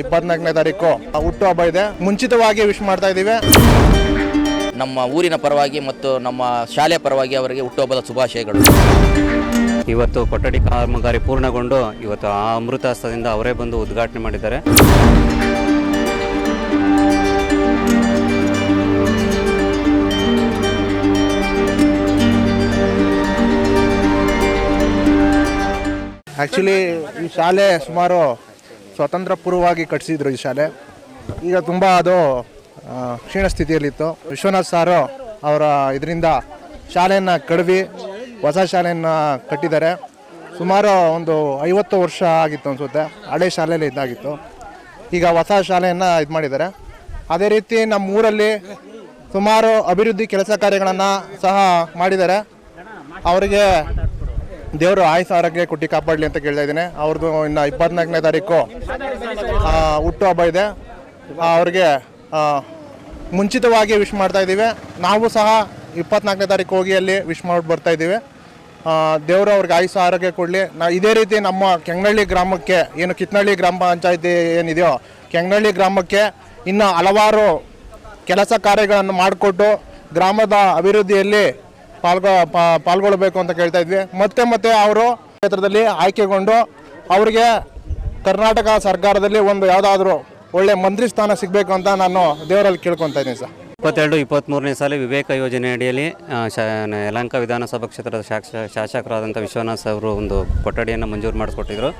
ಇಪ್ಪತ್ನಾಲ್ಕನೇ ತಾರೀಕು. ಹುಟ್ಟು ಹಬ್ಬ ಇದೆ. ಮುಂಚಿತವಾಗಿ ವಿಶ್ ಮಾಡ್ತಾ ಇದ್ದೀವಿ. ನಮ್ಮ ಊರಿನ ಪರವಾಗಿ ಮತ್ತು ನಮ್ಮ ಶಾಲೆಯ ಪರವಾಗಿ ಅವರಿಗೆ ಹುಟ್ಟುಹಬ್ಬದ ಶುಭಾಶಯಗಳು. ಇವತ್ತು ಕೊಠಡಿ ಕಾಮಗಾರಿ ಪೂರ್ಣಗೊಂಡು ಇವತ್ತು ಆ ಅಮೃತಾಸ್ತದಿಂದ ಅವರೇ ಬಂದು ಉದ್ಘಾಟನೆ ಮಾಡಿದ್ದಾರೆ. ಆ್ಯಕ್ಚುಲಿ ಈ ಶಾಲೆ ಸುಮಾರು ಸ್ವತಂತ್ರ ಪೂರ್ವವಾಗಿ ಕಟ್ಟಿಸಿದ್ರು ಈ ಶಾಲೆ. ಈಗ ತುಂಬ ಅದು ಕ್ಷೀಣ ಸ್ಥಿತಿಯಲ್ಲಿತ್ತು. ವಿಶ್ವನಾಥ್ ಸಾರು ಅವರ ಇದರಿಂದ ಶಾಲೆಯನ್ನು ಕಡವಿ, ಹೊಸ ಶಾಲೆಯನ್ನು ಕಟ್ಟಿದ್ದಾರೆ. ಸುಮಾರು ಒಂದು ಐವತ್ತು ವರ್ಷ ಆಗಿತ್ತು ಅನಿಸುತ್ತೆ. ಹಳೆ ಶಾಲೆಯಲ್ಲಿ ಇದಾಗಿತ್ತು. ಈಗ ಹೊಸ ಶಾಲೆಯನ್ನು ಇದು ಮಾಡಿದ್ದಾರೆ. ಅದೇ ರೀತಿ ನಮ್ಮ ಊರಲ್ಲಿ ಸುಮಾರು ಅಭಿವೃದ್ಧಿ ಕೆಲಸ ಕಾರ್ಯಗಳನ್ನು ಸಹ ಮಾಡಿದ್ದಾರೆ. ಅವರಿಗೆ ದೇವರು ಆಯುಸ್ ಆರೋಗ್ಯ ಕೊಟ್ಟು ಕಾಪಾಡಲಿ ಅಂತ ಕೇಳ್ತಾ ಇದ್ದೀನಿ. ಅವ್ರದ್ದು ಇನ್ನು ಇಪ್ಪತ್ನಾಲ್ಕನೇ ತಾರೀಕು ಆ, ಹುಟ್ಟು ಹಬ್ಬ ಇದೆ. ಅವ್ರಿಗೆ ಮುಂಚಿತವಾಗಿ ವಿಶ್ ಮಾಡ್ತಾ ಇದ್ದೀವಿ. ನಾವು ಸಹ ಇಪ್ಪತ್ನಾಲ್ಕನೇ ತಾರೀಕು ಹೋಗಿ ಅಲ್ಲಿ ವಿಶ್ ಮಾಡಿ ಬರ್ತಾ ಇದ್ದೀವಿ. ದೇವರು ಅವ್ರಿಗೆ ಆಯುಸ್ ಆರೋಗ್ಯ ಕೊಡಲಿ. ನಾ ಇದೇ ರೀತಿ ನಮ್ಮ ಕೆಂಗಳ್ಳಿ ಗ್ರಾಮಕ್ಕೆ ಏನು ಕಿತ್ನಳ್ಳಿ ಗ್ರಾಮ ಪಂಚಾಯತಿ ಏನಿದೆಯೋ ಕೆಂಗಳ್ಳಿ ಗ್ರಾಮಕ್ಕೆ ಇನ್ನು ಹಲವಾರು ಕೆಲಸ ಕಾರ್ಯಗಳನ್ನು ಮಾಡಿಕೊಟ್ಟು ಗ್ರಾಮದ ಅಭಿವೃದ್ಧಿಯಲ್ಲಿ ಪಾಲ್ಗೊ ಪಾ- ಪಾಲ್ಗೊಳ್ಬೇಕು ಅಂತ ಕೇಳ್ತಾ ಇದ್ವಿ. ಮತ್ತೆ ಮತ್ತೆ ಅವರು ಕ್ಷೇತ್ರದಲ್ಲಿ ಆಯ್ಕೆಗೊಂಡು ಅವರಿಗೆ ಕರ್ನಾಟಕ ಸರ್ಕಾರದಲ್ಲಿ ಒಂದು ಯಾವುದಾದ್ರೂ ಒಳ್ಳೆ ಮಂತ್ರಿ ಸ್ಥಾನ ಸಿಗಬೇಕು ಅಂತ ನಾನು ದೇವರಲ್ಲಿ ಕೇಳ್ಕೊತಾ ಇದ್ದೀನಿ ಸರ್. ಇಪ್ಪತ್ತೆರಡು ಇಪ್ಪತ್ತ್ಮೂರನೇ ಸಾಲಿ ವಿವೇಕ ಯೋಜನೆ ಅಡಿಯಲ್ಲಿ ಶಾ ಯಲಹಂಕ ವಿಧಾನಸಭಾ ಕ್ಷೇತ್ರದ ಶಾಸ ಶಾಸಕರಾದಂಥ ವಿಶ್ವನಾಥ್ ಅವರು ಒಂದು ಕೊಠಡಿಯನ್ನು ಮಂಜೂರು ಮಾಡಿಸ್ಕೊಟ್ಟಿದ್ರು.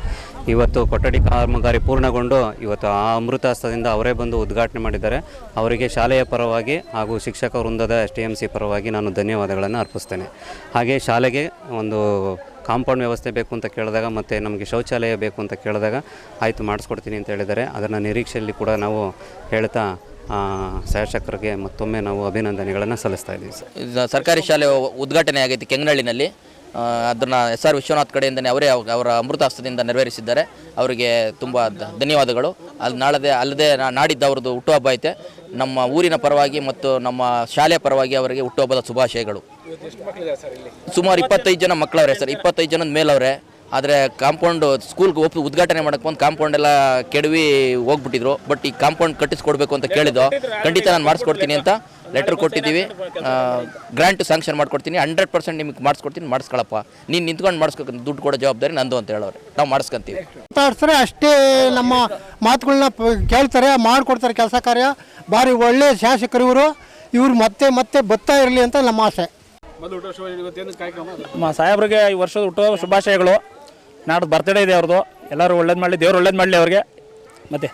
ಇವತ್ತು ಕೊಠಡಿ ಕಾಮಗಾರಿ ಪೂರ್ಣಗೊಂಡು ಇವತ್ತು ಆ ಅಮೃತಾಸ್ತ್ರದಿಂದ ಅವರೇ ಬಂದು ಉದ್ಘಾಟನೆ ಮಾಡಿದ್ದಾರೆ. ಅವರಿಗೆ ಶಾಲೆಯ ಪರವಾಗಿ ಹಾಗೂ ಶಿಕ್ಷಕ ವೃಂದದ ಎಸ್ ಟಿ ಎಂ ಸಿ ಪರವಾಗಿ ನಾನು ಧನ್ಯವಾದಗಳನ್ನು ಅರ್ಪಿಸ್ತೇನೆ. ಹಾಗೆ ಶಾಲೆಗೆ ಒಂದು ಕಾಂಪೌಂಡ್ ವ್ಯವಸ್ಥೆ ಬೇಕು ಅಂತ ಕೇಳಿದಾಗ ಮತ್ತು ನಮಗೆ ಶೌಚಾಲಯ ಬೇಕು ಅಂತ ಕೇಳಿದಾಗ ಆಯಿತು ಮಾಡಿಸ್ಕೊಡ್ತೀನಿ ಅಂತ ಹೇಳಿದ್ದಾರೆ. ಅದನ್ನು ನಿರೀಕ್ಷೆಯಲ್ಲಿ ಕೂಡ ನಾವು ಹೇಳ್ತಾ ಶಾಸಕರಿಗೆ ಮತ್ತೊಮ್ಮೆ ನಾವು ಅಭಿನಂದನೆಗಳನ್ನು ಸಲ್ಲಿಸ್ತಾ ಇದ್ದೀವಿ ಸರ್. ಇದು ಸರ್ಕಾರಿ ಶಾಲೆ ಉದ್ಘಾಟನೆ ಆಗೈತಿ ಕೆಂಗನಹಳ್ಳಿನಲ್ಲಿ. ಅದನ್ನು ಎಸ್ ಆರ್ ವಿಶ್ವನಾಥ್ ಕಡೆಯಿಂದನೇ ಅವರೇ ಅವ- ಅವರ ಅಮೃತ ಹಸ್ತದಿಂದ ನೆರವೇರಿಸಿದ್ದಾರೆ. ಅವರಿಗೆ ತುಂಬ ಧನ್ಯವಾದಗಳು. ಅಲ್ಲಿ ನಾಳದೆ ಅಲ್ಲದೆ ನಾ- ನಾಡಿದ್ದು ಅವ್ರದ್ದು ಹುಟ್ಟುಹಬ್ಬ ಐತೆ. ನಮ್ಮ ಊರಿನ ಪರವಾಗಿ ಮತ್ತು ನಮ್ಮ ಶಾಲೆಯ ಪರವಾಗಿ ಅವರಿಗೆ ಹುಟ್ಟುಹಬ್ಬದ ಶುಭಾಶಯಗಳು. ಸುಮಾರು ಇಪ್ಪತ್ತೈದು ಜನ ಮಕ್ಕಳವ್ರೆ ಸರ್. ಇಪ್ಪತ್ತೈದು ಜನದ ಮೇಲವ್ರೆ. ಆದರೆ ಕಾಂಪೌಂಡ್ ಸ್ಕೂಲ್ಗೆ ಒಪ್ಪಿ ಉದ್ಘಾಟನೆ ಮಾಡಕ್ಕೆ ಬಂದು ಕಾಂಪೌಂಡ್ ಎಲ್ಲ ಕೆಡವಿ ಹೋಗ್ಬಿಟ್ಟಿದ್ರು. ಬಟ್ ಈ ಕಾಂಪೌಂಡ್ ಕಟ್ಟಿಸ್ಕೊಡ್ಬೇಕು ಅಂತ ಕೇಳಿದ್ದು. ಖಂಡಿತ ನಾನು ಮಾಡಿಸ್ಕೊಡ್ತೀನಿ ಅಂತ ಲೆಟರ್ ಕೊಟ್ಟಿದ್ದೀವಿ. ಗ್ರಾಂಟ್ ಸ್ಯಾಂಕ್ಷನ್ ಮಾಡ್ಕೊಡ್ತೀನಿ. ಹಂಡ್ರೆಡ್ ಪರ್ಸೆಂಟ್ ನಿಮಗೆ ಮಾಡಿಸ್ಕೊಡ್ತೀನಿ ಮಾಡಿಸ್ಕೊಳಪ್ಪ. ನೀನು ನಿಂತ್ಕೊಂಡು ಮಾಡಿಸ್ಕೊ ದುಡ್ಡು ಕೊಡೋ ಜವಾಬ್ದಾರಿ ನಂದು ಅಂತ ಹೇಳೋರು. ನಾವು ಮಾಡಿಸ್ಕೊಂತೀವಿ. ಮಾತಾಡ್ತಾರೆ ಅಷ್ಟೇ ನಮ್ಮ ಮಾತುಗಳನ್ನ ಕೇಳ್ತಾರೆ ಮಾಡಿಕೊಡ್ತಾರೆ ಕೆಲಸ ಕಾರ್ಯ. ಭಾರಿ ಒಳ್ಳೆ ಶಾಸಕರು ಇವರು. ಇವ್ರು ಮತ್ತೆ ಮತ್ತೆ ಬತ್ತಾ ಇರಲಿ ಅಂತ ನಮ್ಮ ಆಸೆ. ಸಾಹೇಬ್ರಿಗೆ ಈ ವರ್ಷದ ಹುಟ್ಟುಹಬ್ಬ ಶುಭಾಶಯಗಳು. ನಾಡ್ದು ಬರ್ತ್ಡೇ ಇದೆ ಅವ್ರದ್ದು ಎಲ್ಲರೂ ಒಳ್ಳೇದು ಮಾಡಲಿ, ದೇವ್ರು ಒಳ್ಳೇದು ಮಾಡಲಿ ಅವ್ರಿಗೆ. ಮತ್ತೆ?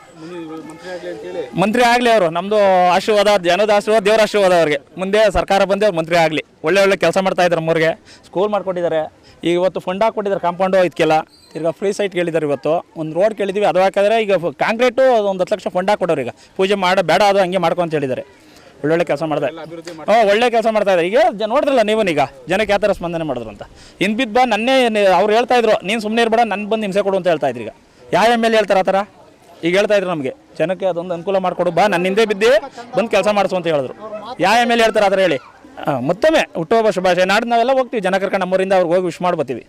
ಮಂತ್ರಿ ಆಗಲಿ ಅವರು ನಮ್ಮದು ಆಶೀರ್ವಾದ, ಜನದ ಆಶೀರ್ವಾದ, ದೇವ್ರ ಆಶೀರ್ವಾದ ಅವ್ರಿಗೆ. ಮುಂದೆ ಸರ್ಕಾರ ಬಂದು ಅವ್ರು ಮಂತ್ರಿ ಆಗಲಿ. ಒಳ್ಳೆ ಒಳ್ಳೆ ಕೆಲಸ ಮಾಡ್ತಾ ಇದ್ದಾರೆ ನಮ್ಮೂರಿಗೆ. ಸ್ಕೂಲ್ ಮಾಡ್ಕೊಟ್ಟಿದ್ದಾರೆ. ಈಗ ಇವತ್ತು ಫಂಡ್ ಹಾಕ್ಕೊಟ್ಟಿದ್ದಾರೆ ಕಾಂಪೌಂಡು ಇದಕ್ಕೆಲ್ಲ. ತಿರ್ಗಾ ಫ್ರೀ ಸೈಟ್ ಕೇಳಿದ್ದಾರೆ ಇವತ್ತು. ಒಂದು ರೋಡ್ ಕೇಳಿದ್ವಿ, ಅದು ಹಾಕಿದ್ರೆ ಈಗ ಕಾಂಕ್ರೀಟು ಒಂದು ಹತ್ತು ಲಕ್ಷ ಫಂಡ್ ಹಾಕ್ಕೊಡೋರು ಈಗ. ಪೂಜೆ ಮಾಡ, ಬೇಡ ಅದು ಹಂಗೆ ಮಾಡ್ಕೊಂತ ಹೇಳಿದ್ದಾರೆ. ಒಳ್ಳೊಳ್ಳೆ ಕೆಲಸ ಮಾಡಿದೆ. ಹ್ಞೂ ಒಳ್ಳೆ ಕೆಲಸ ಮಾಡ್ತಾ ಇದ್ದಾರೆ. ಈಗ ಜ ನೋಡಿದ್ರಲ್ಲ ನೀವನೀಗ ಜನಕ್ಕೆ ಯಾವ ಥರ ಸ್ಪಂದನೆ ಮಾಡಿದ್ರು ಅಂತ ಇನ್ ಬಿದ್ದು ಬಾ ನನ್ನೇ ಅವ್ರು ಹೇಳ್ತಾ ಇದ್ರು ನೀನು ಸುಮ್ಮನೆ ಇರಬೇಡ ನನ್ನ ಬಂದು ಹಿಂಸೆ ಕೊಡು ಅಂತ ಹೇಳ್ತಾ ಇದ್ರು ಈಗ. ಯಾವ ಎಂ ಎಲ್ ಹೇಳ್ತಾರೆ ಆ ಥರ? ಈಗ ಹೇಳ್ತಾ ಇದ್ರು ನಮಗೆ. ಜನಕ್ಕೆ ಅದೊಂದು ಅನುಕೂಲ ಮಾಡಿಕೊಡು ಬಾ ನನ್ನ ಹಿಂದೆ ಬಿದ್ದೆ ಬಂದು ಕೆಲಸ ಮಾಡಿಸು ಅಂತ ಹೇಳಿದ್ರು. ಯಾವ ಎಂ ಎಲ್ ಹೇಳ್ತಾರೆ ಆ ಥರ ಹೇಳಿ? ಹಾಂ ಮತ್ತೊಮ್ಮೆ ಹುಟ್ಟುಹಬ್ಬ ಶುಭಾಶಯ. ನಾಡ್ದು ನಾವೆಲ್ಲ ಹೋಗ್ತೀವಿ. ಜನ ಕರ್ಕೊಂಡು ನಮ್ಮೂರಿಂದ ಅವ್ರಿಗೆ ಹೋಗಿ ವಿಶ್ ಮಾಡಿ ಬರ್ತೀವಿ